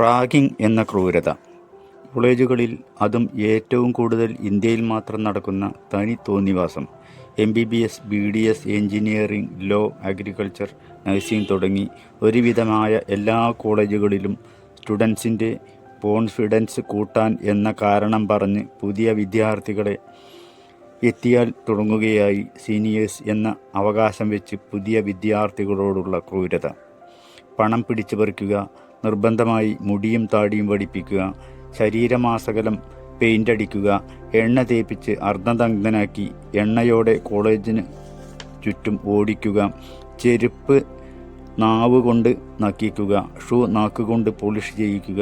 Ragging എന്ന ക്രൂരത. കോളേജുകളിൽ അതും ഏറ്റവും കൂടുതൽ ഇന്ത്യയിൽ മാത്രം നടക്കുന്ന തനി തോന്നിവാസം. M B B S B D S engineering law agriculture nursing തുടങ്ങി ഒരുവിധമായ എല്ലാ കോളേജുകളിലും സ്റ്റുഡൻസിന്റെ കോൺഫിഡൻസ് കൂട്ടാൻ എന്ന കാരണം പറഞ്ഞ് പുതിയ വിദ്യാർത്ഥികളെ എത്തിയാൽ തുടങ്ങുകയായി സീനിയേഴ്സ് എന്ന അവകാശം വെച്ച് പുതിയ വിദ്യാർത്ഥികളോടുള്ള ക്രൂരത. പണം പിടിച്ചു പറിക്കുക നിർബന്ധമായി മുടിയും താടിയും വടിപ്പിക്കുക ശരീരമാസകലം പെയിന്റ് അടിക്കുക എണ്ണ തേപ്പിച്ച് അർദ്ധദഗ്ധനാക്കി എണ്ണയോടെ കോളേജിന് ചുറ്റും ഓടിക്കുക ചെരുപ്പ് നാവ് കൊണ്ട് നക്കിക്കുക ഷൂ നാക്കുകൊണ്ട് പോളിഷ് ചെയ്യിക്കുക.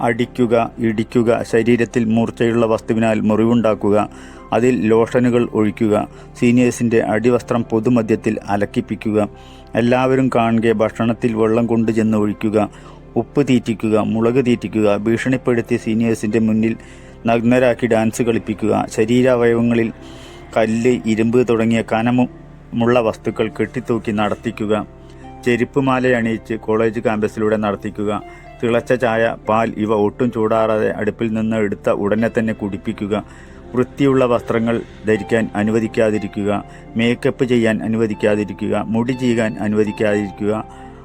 അടിക്കുക ഇടിക്കുക ശരീരത്തിൽ മൂർച്ചയുള്ള വസ്തുവിനാൽ മുറിവുണ്ടാക്കുക അതിൽ ലോഷനുകൾ ഒഴിക്കുക സീനിയേഴ്സിന്റെ അടിവസ്ത്രം പൊതുമധ്യത്തിൽ അലക്കിപ്പിക്കുക എല്ലാവരും കാണുക ഭക്ഷണത്തിൽ വെള്ളം കൊണ്ടു ചെന്ന് ഒഴിക്കുക ഉപ്പ് തീറ്റിക്കുക മുളക് തീറ്റിക്കുക ഭീഷണിപ്പെടുത്തി സീനിയേഴ്സിന്റെ മുന്നിൽ നഗ്നരാക്കി ഡാൻസ് കളിപ്പിക്കുക ശരീരാവയവങ്ങളിൽ കല്ല് ഇരുമ്പ് തുടങ്ങിയ കനമുള്ള വസ്തുക്കൾ കെട്ടിത്തൂക്കി നടത്തിക്കുക. ചെരുപ്പ് മാല അണിയിച്ച് കോളേജ് ക്യാമ്പസിലൂടെ നടത്തിക്കുക. തിളച്ച ചായ പാൽ ഇവ ഒട്ടും ചൂടാറാതെ അടുപ്പിൽ നിന്ന് എടുത്ത ഉടനെ തന്നെ കുടിപ്പിക്കുക. വൃത്തിയുള്ള വസ്ത്രങ്ങൾ ധരിക്കാൻ അനുവദിക്കാതിരിക്കുക. മേക്കപ്പ് ചെയ്യാൻ അനുവദിക്കാതിരിക്കുക. മുടി ചെയ്യാൻ അനുവദിക്കാതിരിക്കുക.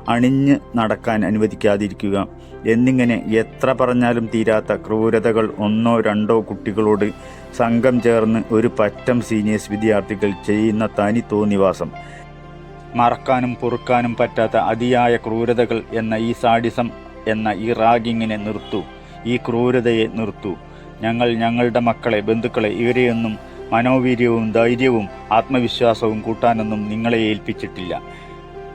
അണിഞ്ഞ് നടക്കാൻ അനുവദിക്കാതിരിക്കുക. എന്നിങ്ങനെ എത്ര പറഞ്ഞാലും തീരാത്ത ക്രൂരതകൾ ഒന്നോ രണ്ടോ കുട്ടികളോട് സംഘം ചേർന്ന് ഒരു പറ്റം സീനിയേഴ്സ് വിദ്യാർത്ഥികൾ ചെയ്യുന്ന തനി തോന്നിവാസം മറക്കാനും പൊറുക്കാനും പറ്റാത്ത അതിയായ ക്രൂരതകൾ എന്ന ഈ സാഡിസം എന്ന ഈ റാഗിങ്ങിനെ നിർത്തൂ. ഈ ക്രൂരതയെ നിർത്തൂ. ഞങ്ങൾ ഞങ്ങളുടെ മക്കളെ ബന്ധുക്കളെ ഇവരെയൊന്നും മനോവീര്യവും ധൈര്യവും ആത്മവിശ്വാസവും കൂട്ടാനൊന്നും നിങ്ങളെ ഏൽപ്പിച്ചിട്ടില്ല.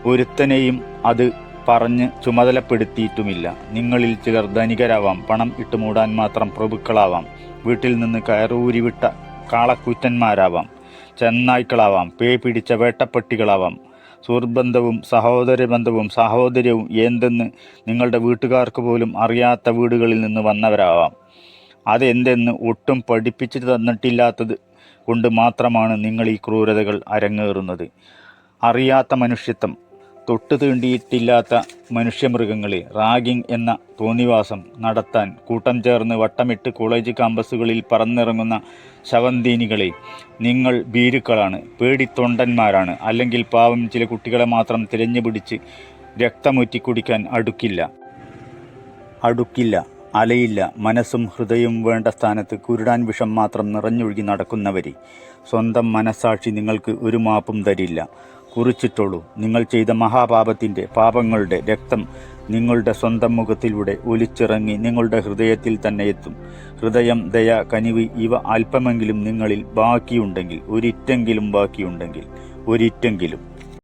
ഒരുത്തനെയും അത് പറഞ്ഞ് ചുമതലപ്പെടുത്തിയിട്ടുമില്ല. നിങ്ങളിൽ ചിലർ ധനികരാവാം പണം ഇട്ടുമൂടാൻ മാത്രം പ്രഭുക്കളാവാം വീട്ടിൽ നിന്ന് കയറൂരിവിട്ട കാളക്കൂറ്റന്മാരാവാം ചെന്നായ്ക്കളാവാം പേ പിടിച്ച വേട്ടപ്പട്ടികളാവാം. സുഹൃബന്ധവും സഹോദര ബന്ധവും സഹോദര്യവും എന്തെന്ന് നിങ്ങളുടെ വീട്ടുകാർക്ക് പോലും അറിയാത്ത വീടുകളിൽ നിന്ന് വന്നവരാവാം. അതെന്തെന്ന് ഒട്ടും പഠിപ്പിച്ചു തന്നിട്ടില്ലാത്തത് കൊണ്ട് മാത്രമാണ് നിങ്ങൾ ഈ ക്രൂരതകൾ അരങ്ങേറുന്നത്. അറിയാത്ത മനുഷ്യത്വം തൊട്ടു തീണ്ടിയിട്ടില്ലാത്ത മനുഷ്യമൃഗങ്ങളെ റാഗിംഗ് എന്ന തോന്നിവാസം നടത്താൻ കൂട്ടം ചേർന്ന് വട്ടമിട്ട് കോളേജ് ക്യാമ്പസുകളിൽ പറന്നിറങ്ങുന്ന ശവന്തീനികളെ നിങ്ങൾ ഭീരുക്കളാണ് പേടിത്തൊണ്ടന്മാരാണ് അല്ലെങ്കിൽ പാവം ചില കുട്ടികളെ മാത്രം തിരഞ്ഞു പിടിച്ച് രക്തമൂറ്റി കുടിക്കാൻ അടുക്കില്ല. അടുക്കില്ല അലയില്ല മനസ്സും ഹൃദയവും വേണ്ട സ്ഥാനത്ത് കുരുടാൻ വിഷം മാത്രം നിറഞ്ഞൊഴുകി നടക്കുന്നവരെ. സ്വന്തം മനസ്സാക്ഷി നിങ്ങൾക്ക് ഒരു മാപ്പും തരില്ല. കുറിച്ചിട്ടുള്ളൂ നിങ്ങൾ ചെയ്ത മഹാപാപത്തിന്റെ പാപങ്ങളുടെ രക്തം നിങ്ങളുടെ സ്വന്തം മുഖത്തിലൂടെ ഒലിച്ചിറങ്ങി നിങ്ങളുടെ ഹൃദയത്തിൽ തന്നെ എത്തും. ഹൃദയം ദയ കനിവ് ഇവ അല്പമെങ്കിലും നിങ്ങളിൽ ബാക്കിയുണ്ടെങ്കിൽ ഒരിറ്റെങ്കിലും ബാക്കിയുണ്ടെങ്കിൽ ഒരിറ്റെങ്കിലും.